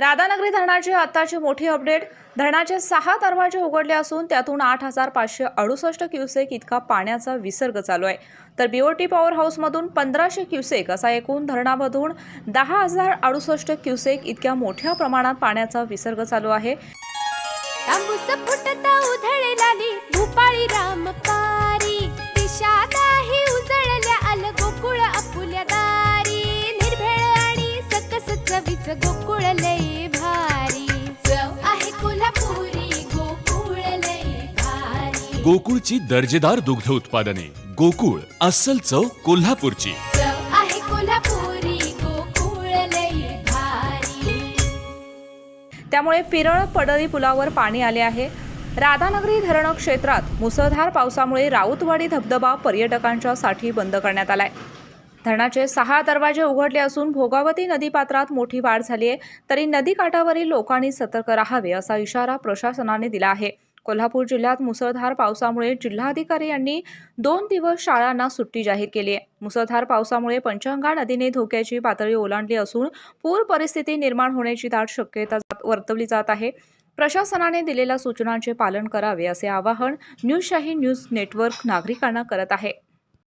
राधानगरी धरणाची आत्ताची मोठी अपडेट. धरणाचे सहा दरवाजे उघडले असून त्यातून आठ हजार पाचशे अडुसष्ट क्युसेक इतका पाण्याचा विसर्ग चालू आहे. तर बीओटी पॉवर हाऊसमधून पंधराशे क्युसेक असा एकूण धरणामधून दहा हजार अडुसष्ट क्युसेक इतक्या मोठ्या प्रमाणात पाण्याचा विसर्ग चालू आहे. सकस चवीच गोकुळ लय भारी. चव आहे कोल्हापुरी गोकुळ लय भारी. गोकुळची दर्जेदार दुग्ध उत्पादने. गोकुळ अस्सल चव कोल्हापूरची. चव आहे कोल्हापुरी गोकुळ लय भारी. त्यामुळे पिरळ पडळी पुलावर पाणी आले आहे. राधानगरी धरण क्षेत्रात मुसळधार पावसामुळे राऊतवाडी धबधबा पर्यटकांच्या साठी बंद करण्यात आलाय. धरणाचे सहा दरवाजे उघडले असून भोगावती नदीपात्रात मोठी वाढ झाली आहे. तरी नदीकाठावरील लोकांनी सतर्क राहावे असा इशारा प्रशासनाने दिला आहे. कोल्हापूर जिल्ह्यात मुसळधार पावसामुळे जिल्हाधिकारी यांनी दोन दिवस शाळांना सुट्टी जाहीर केली आहे. मुसळधार पावसामुळे पंचगंगा नदीने धोक्याची पातळी ओलांडली असून पूर परिस्थिती निर्माण होण्याची दाट शक्यता जात- वर्तवली जात आहे. प्रशासनाने दिलेल्या सूचनांचे पालन करावे असे आवाहन न्यूज शाही न्यूज नेटवर्क नागरिकांना करत आहे.